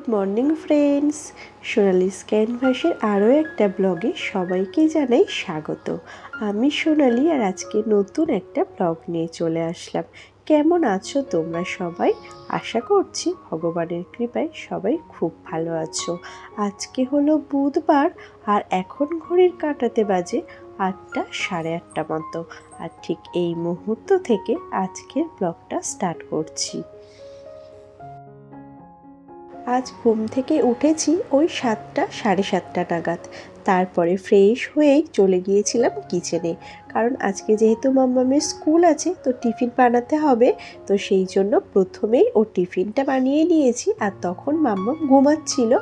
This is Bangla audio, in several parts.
Good morning, friends. সোনালি ক্যানভাসের আরও একটা ব্লগে সবাইকে জানাই স্বাগত। আমি সোনালি আর আজকে নতুন একটা ব্লগ নিয়ে চলে আসলাম। কেমন আছো তোমরা সবাই? আশা করছি ভগবানের কৃপায় সবাই খুব ভালো আছো। আজকে হলো বুধবার আর এখন ঘড়ির কাটাতে বাজে আটটা সাড়ে আটটা মতো। আর ঠিক এই মুহূর্ত থেকে আজকের ব্লগটা স্টার্ট করছি। আজ ঘুম থেকে উঠেছি ওই সাতটা, সাড়ে সাতটা নাগাদ। তারপরে ফ্রেশ হয়েই চলে গিয়েছিলাম কিচেনে কারণ আজকে যেহেতু মাম্মামের স্কুল আছে, তো টিফিন বানাতে হবে, তো সেই জন্য প্রথমেই ও টিফিনটা বানিয়ে নিয়েছি আর তখন মাম্মাম ঘুমাচ্ছিল।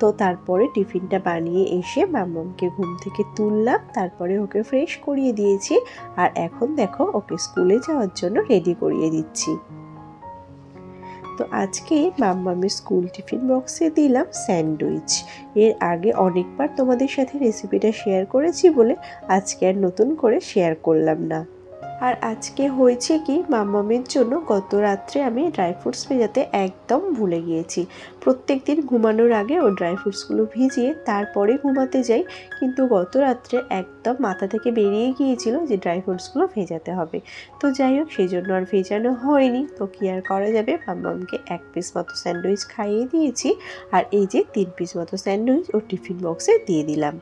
তো তারপরে টিফিনটা বানিয়ে এসে মাম্মামকে ঘুম থেকে তুললাম, তারপরে ওকে ফ্রেশ করিয়ে দিয়েছি। আর এখন দেখো, ওকে স্কুলে যাওয়ার জন্য রেডি করিয়ে দিচ্ছি। তো আজকে মাম্মামের স্কুল টিফিন বক্সে দিলাম স্যান্ডউইচ এর আগে অনেকবার তোমাদের সাথে রেসিপিটা শেয়ার করেছি বলে আজকে আর নতুন করে শেয়ার করলাম না। আর আজকে হয়েছে কি, মাম্মামের জন্য গত রাত্রে আমি ড্রাই ফ্রুটস ভেজাতে একদম ভুলে গিয়েছি। প্রত্যেক দিন ঘুমানোর আগে ও ড্রাই ফ্রুটসগুলো ভিজিয়ে তারপরে ঘুমাতে যাই, কিন্তু গত রাত্রে একদম মাথা থেকে বেরিয়ে গিয়েছিল যে ড্রাই ফ্রুটসগুলো ভেজাতে হবে। তো যাই হোক সেই জন্য আর ভেজানো হয়নি। তো কি আর করা যাবে? মাম্মামকে এক পিস মতো স্যান্ডউইচ খাইয়ে দিয়েছি। আর এই যে তিন পিস মতো স্যান্ডউইচ ও টিফিন বক্সে দিয়ে দিলাম।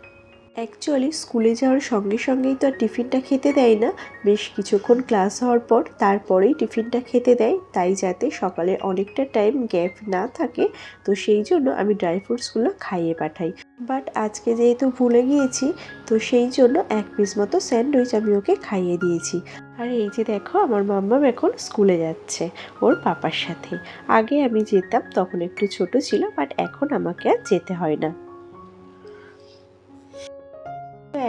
অ্যাকচুয়ালি স্কুলে যাওয়ার সঙ্গে সঙ্গেই তো আর টিফিনটা খেতে দেয় না। বেশ কিছুক্ষণ ক্লাস হওয়ার পর তারপরেই টিফিনটা খেতে দেয়। তাই যাতে সকালে অনেকটা টাইম গ্যাপ না থাকে, তো সেই জন্য আমি ড্রাই ফ্রুটসগুলো খাইয়ে পাঠাই। বাট আজকে যেহেতু ভুলে গিয়েছি, তো সেই জন্য এক পিস মতো স্যান্ডউইচ আমি ওকে খাইয়ে দিয়েছি। আর এই যে দেখো, আমার মাম্মাম এখন স্কুলে যাচ্ছে, ওর পাপার সাথে। আগে আমি যেতাম, তখন একটু ছোট ছিল বাট এখন আমাকে আর যেতে হয় না।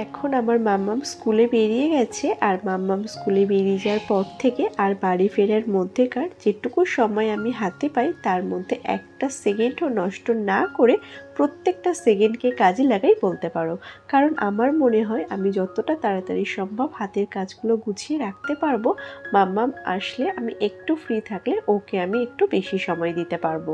এখন আমার মাম্মাম স্কুলে বেরিয়ে গেছে আর মাম্মাম স্কুলে বেরিয়ে যাওয়ার পর থেকে আর বাড়ি ফেরার মধ্যেকার যেটুকু সময় আমি হাতে পাই, তার মধ্যে একটা সেকেন্ডও নষ্ট না করে প্রত্যেকটা সেকেন্ডকে কাজে লাগাই বলতে পারো। কারণ আমার মনে হয় আমি যতটা তাড়াতাড়ি সম্ভব হাতের কাজগুলো গুছিয়ে রাখতে পারব, মাম্মাম আসলে আমি একটু ফ্রি থাকলে ওকে আমি একটু বেশি সময় দিতে পারব।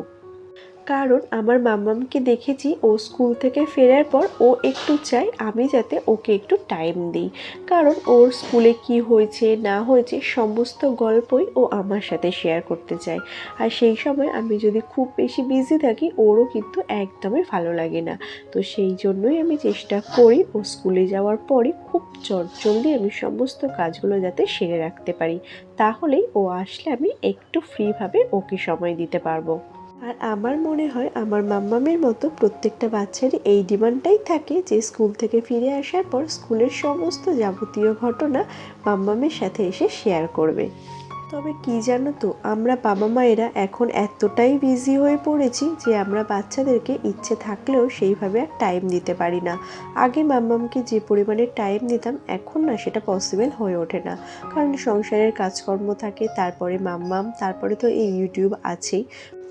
কারণ আমার মাম্মামকে দেখেছি ও স্কুল থেকে ফেরার পর ও একটু চাই আমি যাতে ওকে একটু টাইম দিই। কারণ ওর স্কুলে কি হয়েছে, না হয়েছে, সমস্ত গল্পই ও আমার সাথে শেয়ার করতে চায়। আর সেই সময় আমি যদি খুব বেশি বিজি থাকি, ওরও কিন্তু একদমই ভালো লাগে না। তো সেই জন্যই আমি চেষ্টা করি ও স্কুলে যাওয়ার পরই খুব জলদি আমি সমস্ত কাজগুলো যাতে সেরে রাখতে পারি। তাহলেই ও আসলে আমি একটু ফ্রিভাবে ওকে সময় দিতে পারব। আর আমার মনে হয় আমার মাম্মামের মতো প্রত্যেকটা বাচ্চারই এই ডিমান্ডটাই থাকে যে স্কুল থেকে ফিরে আসার পর স্কুলের সমস্ত যাবতীয় ঘটনা মাম্মামের সাথে এসে শেয়ার করবে। তবে কি জানো তো, আমরা বাবা মায়েরা এখন এতটাই বিজি হয়ে পড়েছি যে আমরা বাচ্চাদেরকে ইচ্ছে থাকলেও সেইভাবে আর টাইম দিতে পারি না। আগে মাম্মামকে যে পরিমাণে টাইম দিতাম, এখন না সেটা পসিবল হয়ে ওঠে না। কারণ সংসারের কাজকর্ম থাকে, তারপরে মাম্মাম, তারপরে তো এই ইউটিউব আছেই।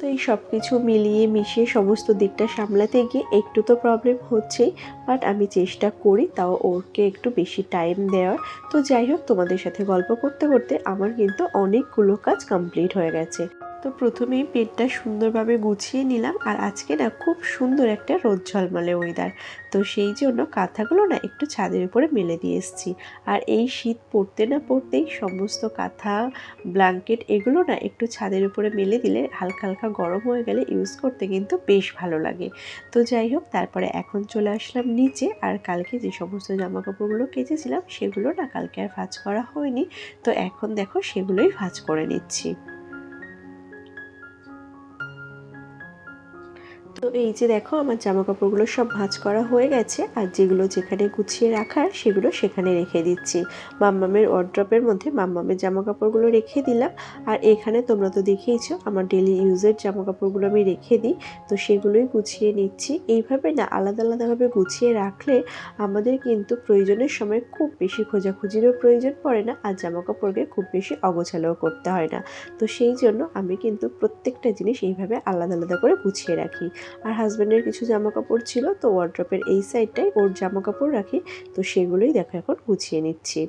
তো এই সব কিছু মিলিয়ে মিশিয়ে সমস্ত দিকটা সামলাতে গিয়ে একটু তো প্রবলেম হচ্ছেই বাট আমি চেষ্টা করি তাও ওরকে একটু বেশি টাইম দেওয়ার। তো যাই হোক, তোমাদের সাথে গল্প করতে করতে আমার কিন্তু অনেকগুলো কাজ কমপ্লিট হয়ে গেছে। তো প্রথমেই পেটটা সুন্দরভাবে গুছিয়ে নিলাম আর আজকে না খুব সুন্দর একটা রোদ ঝলমলে ওয়েদার তো সেই জন্য কাঁথাগুলো না একটু ছাদের উপরে মেলে দিয়ে এসেছি। আর এই শীত পড়তে না পড়তেই সমস্ত কাঁথা ব্ল্যাঙ্কেট এগুলো না একটু ছাদের উপরে মেলে দিলে হালকা হালকা গরম হয়ে গেলে ইউজ করতে কিন্তু বেশ ভালো লাগে। তো যাই হোক, তারপরে এখন চলে আসলাম নিচে আর কালকে যে সমস্ত জামা কাপড়গুলো কেচেছিলাম সেগুলো না কালকে আর ভাজ করা হয়নি। তো এখন দেখো সেগুলোই ভাজ করে নিচ্ছি। এই যে দেখো, আমার জামা কাপড়গুলো সব ভাঁজ করা হয়ে গেছে আর যেগুলো যেখানে গুছিয়ে রাখার সেগুলো সেখানে রেখে দিচ্ছি। মাম্মামের ওয়ার্ড্রপের মধ্যে মাম্মামের জামা কাপড়গুলো রেখে দিলাম। আর এখানে তোমরা তো দেখেইছো আমার ডেলি ইউজের জামা কাপড়গুলো আমি রেখে দিই। তো সেগুলোই গুছিয়ে নিচ্ছি। এইভাবে না, আলাদা আলাদাভাবে গুছিয়ে রাখলে আমাদের কিন্তু প্রয়োজনের সময় খুব বেশি খোঁজাখুঁজিরও প্রয়োজন পড়ে না আর জামা কাপড়কে খুব বেশি অগোছালোও করতে হয় না। তো সেই জন্য আমি কিন্তু প্রত্যেকটা জিনিস এইভাবে আলাদা আলাদা করে গুছিয়ে রাখি। আর হাজব্যান্ডের কিছু জামা কাপড় ছিল, তো ওয়ার্ড্রপের এই সাইডটাই ওর জামা কাপড় রাখি, তো সেগুলোই দেখো এখন গুছিয়ে নিচ্ছি।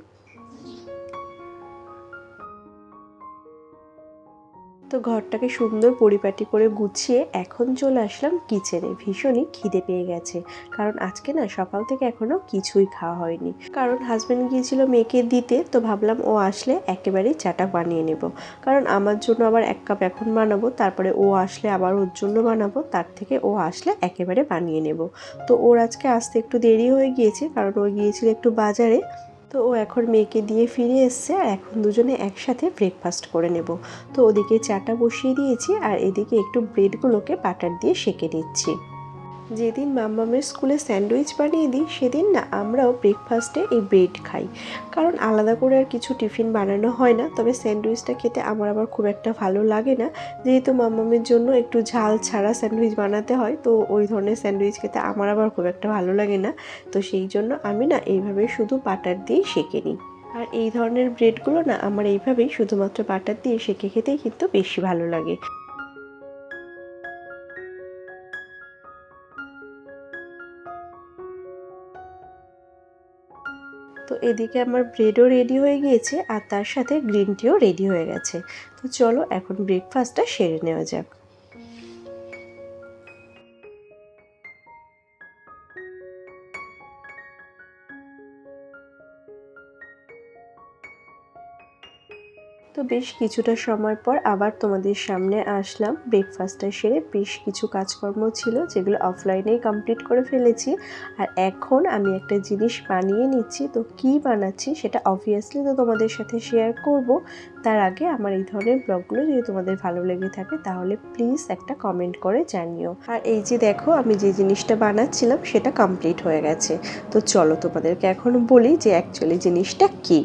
তো ঘরটাকে সুন্দর পরিপাটি করে গুছিয়ে এখন চলে আসলাম কিচেনে ভীষণই খিদে পেয়ে গেছে, কারণ আজকে না সকাল থেকে এখনও কিছুই খাওয়া হয়নি। কারণ হাজব্যান্ড গিয়েছিল মেয়েকে দিতে, তো ভাবলাম ও আসলে একেবারেই চাটা বানিয়ে নেব। কারণ আমার জন্য আবার এক কাপ এখন বানাবো, তারপরে ও আসলে আবার ওর জন্য বানাবো, তার থেকে ও আসলে একেবারে বানিয়ে নেব। তো ওর আজকে আসতে একটু দেরি হয়ে গিয়েছে, কারণ ও গিয়েছিল একটু বাজারে। তো ও এখন মেয়েকে দিয়ে ফিরে এসছে আর এখন দুজনে একসাথে ব্রেকফাস্ট করে নেব। তো ওদিকে চাটা বসিয়ে দিয়েছি আর এদিকে একটু ব্রেডগুলোকে বাটার দিয়ে সেঁকে নিচ্ছি। যেদিন মাম্মামের স্কুলে স্যান্ডউইচ বানিয়ে দিই, সেদিন না আমরাও ব্রেকফাস্টে এই ব্রেড খাই। কারণ আলাদা করে আর কিছু টিফিন বানানো হয় না, তবে স্যান্ডউইচটা খেতে আমার আবার খুব একটা ভালো লাগে না। যেহেতু মাম্মামের জন্য একটু ঝাল ছাড়া স্যান্ডউইচ বানাতে হয়, তো ওই ধরনের স্যান্ডউইচ খেতে আমার আবার খুব একটা ভালো লাগে না। তো সেই জন্য আমি না এইভাবে শুধু বাটার দিয়েই সেঁকে নিই। আর এই ধরনের ব্রেডগুলো না আমার এইভাবেই শুধুমাত্র বাটার দিয়ে সেঁকে খেতেই কিন্তু বেশি ভালো লাগে। তো এদিকে আমার ব্রেডও রেডি হয়ে গিয়েছে আর তার সাথে গ্রিন টিও রেডি হয়ে গেছে। তো চলো এখন ব্রেকফাস্টটা সেরে নেওয়া যাক। তো বেশ কিছুটা সময় পর আবার তোমাদের সামনে আসলাম। ব্রেকফাস্টটা সেরে বেশ কিছু কাজকর্ম ছিল, যেগুলো অফলাইনেই কমপ্লিট করে ফেলেছি। আর এখন আমি একটা জিনিস বানিয়ে নিচ্ছি। তো কি বানাচ্ছি সেটা অবভিয়াসলি তো তোমাদের সাথে শেয়ার করব। তার আগে আমার এই ধরনের ব্লগগুলো যদি তোমাদের ভালো লেগে থাকে, তাহলে প্লিজ একটা কমেন্ট করে জানিও। আর এই যে দেখো, আমি যে জিনিসটা বানাচ্ছিলাম, সেটা কমপ্লিট হয়ে গেছে। তো চলো তোমাদেরকে এখন বলি যে অ্যাকচুয়ালি জিনিসটা কী।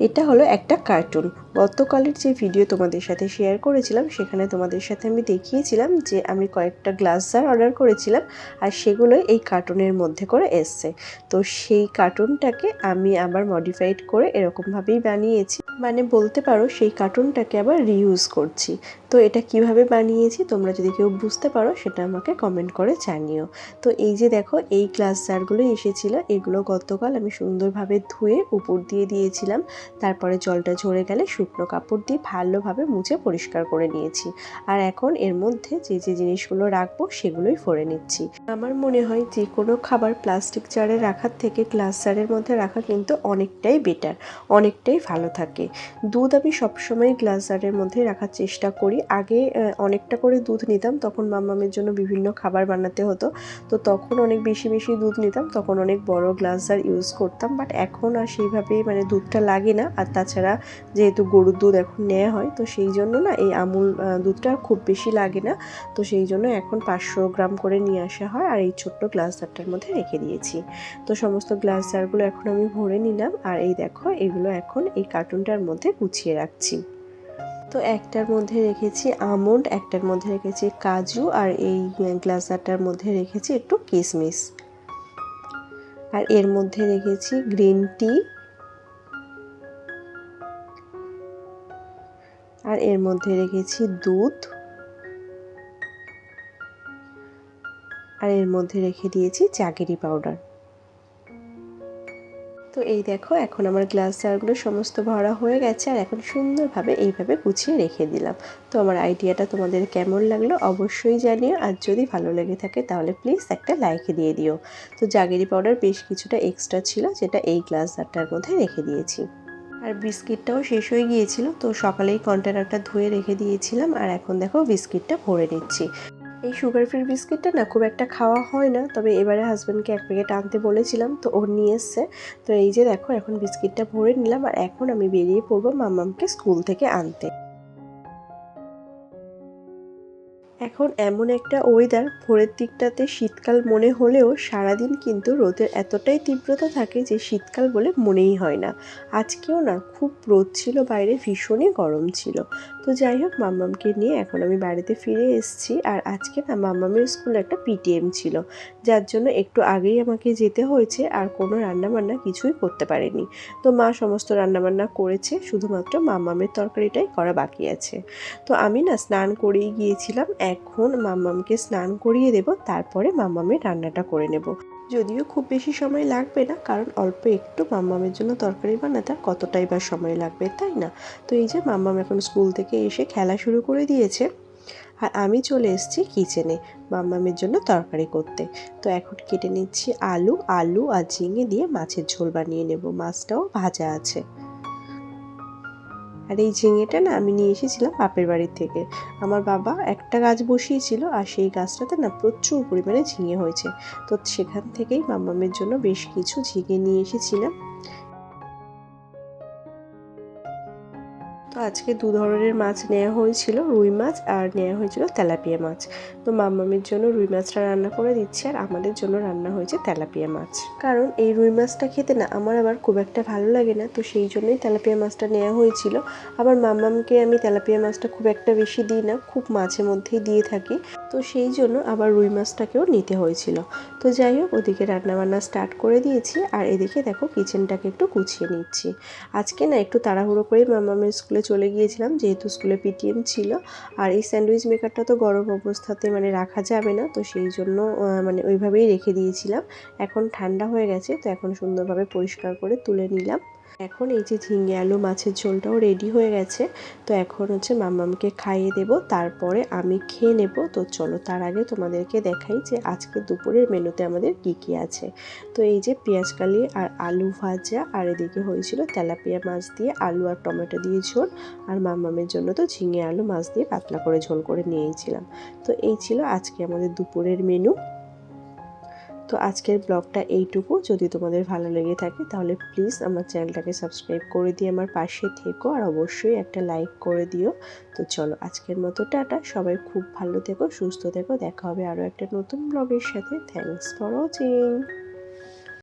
এটা হলো একটা কার্টুন গতকালের যে ভিডিও তোমাদের সাথে শেয়ার করেছিলাম, সেখানে তোমাদের সাথে আমি দেখিয়েছিলাম যে আমি কয়েকটা গ্লাস জার অর্ডার করেছিলাম আর সেগুলোই এই কার্টুনের মধ্যে করে এসছে। তো সেই কার্টুনটাকে আমি আবার মডিফাইড করে এরকমভাবেই বানিয়েছি। মানে বলতে পারো সেই কার্টুনটাকে আবার রিউজ করছি। তো এটা কীভাবে বানিয়েছি তোমরা যদি কেউ বুঝতে পারো, সেটা আমাকে কমেন্ট করে জানিও। তো এই যে দেখো, এই গ্লাস জারগুলো এসেছিল, এগুলো গতকাল আমি সুন্দরভাবে ধুয়ে উপর দিয়ে দিয়েছিলাম। তারপরে জলটা ঝরে গেলে শুকনো কাপড় দিয়ে ভালোভাবে মুছে পরিষ্কার করে নিয়েছি। আর এখন এর মধ্যে যে যে জিনিসগুলো রাখব সেগুলোই ফোড়ে নিচ্ছি। আমার মনে হয় যে, কোনো খাবার প্লাস্টিক জারে রাখার থেকে গ্লাস জারের মধ্যে রাখা কিন্তু অনেকটাই বেটার অনেকটাই ভালো থাকে। দুধ আমি সবসময় গ্লাস জারের মধ্যে রাখার চেষ্টা করি। আগে অনেকটা করে দুধ নিতাম, তখন মাম্মামের জন্য বিভিন্ন খাবার বানাতে হতো। তো তখন অনেক বেশি বেশি দুধ নিতাম, তখন অনেক বড় গ্লাস জার ইউজ করতাম। বাট এখন আর সেইভাবেই মানে দুধটা লাগে না। আর তাছাড়া যেহেতু গরুর দুধ এখন নেওয়া হয়, তো সেই জন্য না এই আমুল দুধটা খুব বেশি লাগে না। তো সেই জন্য এখন পাঁচশো গ্রাম করে নিয়ে আসা হয় আর এই ছোট্ট গ্লাস জারটার মধ্যে রেখে দিয়েছি। তো সমস্ত গ্লাস জারগুলো এখন আমি ভরে নিলাম আর এই দেখো এগুলো এখন এই কার্টুনটার মধ্যে গুছিয়ে রাখছি। তো একটার মধ্যে রেখেছি আমন্ড, একটার মধ্যে রেখেছি কাজু আর এই গ্লাস জারটার মধ্যে রেখেছি একটু কিশমিশ আর এর মধ্যে রেখেছি গ্রিন টি আর এর মধ্যে রেখেছি দুধ। আর এর মধ্যে রেখে দিয়েছি চাগেরি পাউডার। তো এই দেখো, এখন আমার গ্লাস জারগুলো সমস্ত ভরা হয়ে গেছে আর এখন সুন্দরভাবে এইভাবে গুছিয়ে রেখে দিলাম। তো আমার আইডিয়াটা তোমাদের কেমন লাগল অবশ্যই জানিও, আর যদি ভালো লেগে থাকে তাহলে প্লিজ একটা লাইক দিয়ে দিও। তো জাগেরি পাউডার বেশ কিছুটা এক্সট্রা ছিল, যেটা এই গ্লাস জারটার মধ্যে রেখে দিয়েছি। আর বিস্কিটটাও শেষ হয়ে গিয়েছিল, তো সকালেই কন্টেনারটা ধুয়ে রেখে দিয়েছিলাম, আর এখন দেখো বিস্কিটটা ভরে নিচ্ছি। এই সুগার ফ্রি বিস্কিটটা না খুব একটা খাওয়া হয় না, তবে এবারে হাজব্যান্ডকে এক প্যাকেট আনতে বলেছিলাম, তো ওর নিয়ে এসছে। তো এই যে দেখো, এখন বিস্কিটটা ভরে নিলাম, আর এখন আমি বেরিয়ে পড়ব মামামকে স্কুল থেকে আনতে। এখন এমন একটা ওয়েদার ভোরের দিকটাতে শীতকাল মনে হলেও সারাদিন কিন্তু রোদের এতটাই তীব্রতা থাকে যে শীতকাল বলে মনেই হয় না। আজকেও না, খুব রোদ ছিল বাইরে, ভীষণই গরম ছিল। তো যাই হোক, মাম্মামকে নিয়ে এখন আমি বাড়িতে ফিরে এসেছি। আর আজকে না মাম্মামের স্কুলে একটা পিটিএম ছিল, যার জন্য একটু আগেই আমাকে যেতে হয়েছে। আর কোনো রান্নাবান্না কিছুই করতে পারেনি। তো মা সমস্ত রান্নাবান্না করেছে, শুধুমাত্র মাম্মামের তরকারিটাই করা বাকি আছে। তো আমি না স্নান করেই গিয়েছিলাম। এখন মাম্মামকে স্নান করিয়ে দেব, তারপরে মাম্মামের রান্নাটা করে নেব। যদিও খুব বেশি সময় লাগবে না, কারণ অল্প একটু মাম্মামের জন্য তরকারি বানাতে আর কতটাই বা সময় লাগবে তাই না? তো এই যে মাম্মাম এখন স্কুল থেকে এসে খেলা শুরু করে দিয়েছে। আর আমি চলে এসেছি কিচেনে মাম্মামের জন্য তরকারি করতে। তো এখন কেটে নিচ্ছি আলু আলু আর ঝিঙে দিয়ে মাছের ঝোল বানিয়ে নেব। মাছটাও ভাজা আছে। আর এই ঝিঙেটা না আমি নিয়ে এসেছিলাম বাপের বাড়ির থেকে। আমার বাবা একটা গাছ বসিয়েছিল আর সেই গাছটাতে না প্রচুর পরিমাণে ঝিঙে হয়েছে। তো সেখান থেকেই মামামের জন্য বেশ কিছু ঝিঙে নিয়ে এসেছিলাম। আজকে দু ধরনের মাছ নেওয়া হয়েছিল, রুই মাছ আর নেওয়া হয়েছিল তেলাপিয়া মাছ। তো মাম্মামের জন্য রুই মাছটা রান্না করে দিচ্ছি আর আমাদের জন্য রান্না হয়েছে তেলাপিয়া মাছ। কারণ এই রুই মাছটা খেতে না আমার আবার খুব একটা ভালো লাগে না, তো সেই জন্যই তেলাপিয়া মাছটা নেওয়া হয়েছিল। আবার মাম্মামকে আমি তেলাপিয়া মাছটা খুব একটা বেশি দিই না, খুব মাঝে মধ্যেই দিয়ে থাকি। তো সেই জন্য আবার রুই মাছটাকেও নিতে হয়েছিল। তো যাই হোক, ওদিকে রান্নাবান্না স্টার্ট করে দিয়েছি আর এদিকে দেখো কিচেনটাকে একটু গুছিয়ে নিচ্ছি। আজকে না একটু তাড়াহুড়ো করে মামামের স্কুলে চলে গিয়েছিলাম, যেহেতু স্কুলে পিটিএম ছিল। আর এই স্যান্ডউইচ মেকারটা তো গরম অবস্থাতে মানে রাখা যাবে না, তো সেই জন্য মানে ওইভাবেই রেখে দিয়েছিলাম। এখন ঠান্ডা হয়ে গেছে, তো এখন সুন্দরভাবে পরিষ্কার করে তুলে নিলাম। এখন এই যে ঝিঙে আলু মাছের ঝোলটাও রেডি হয়ে গেছে। তো এখন হচ্ছে মাম্মামকে খাইয়ে দেব, তারপরে আমি খেয়ে নেব। তো চলো তার আগে তোমাদেরকে দেখাই যে আজকে দুপুরের মেনুতে আমাদের কী কী আছে। তো এই যে পেঁয়াজ কালি আর আলু ভাজা, আর এদিকে হয়েছিল তেলাপিয়া মাছ দিয়ে আলু আর টমেটো দিয়ে ঝোল। আর মাম্মামের জন্য তো ঝিঙে আলু মাছ দিয়ে পাতলা করে ঝোল করে নিয়েছিলাম। তো এই ছিল আজকে আমাদের দুপুরের মেনু। তো আজকের ব্লগটা এইটুকু। যদি তোমাদের ভালো লেগে থাকে, তাহলে প্লিজ আমার চ্যানেলটাকে সাবস্ক্রাইব করে দিয়ে আমার পাশে থেকো আর অবশ্যই একটা লাইক করে দিও। তো চলো আজকের মতো, টাটা। সবাই খুব ভালো থেকো, সুস্থ থেকো। দেখা হবে আরও একটা নতুন ব্লগের সাথে। Thanks for watching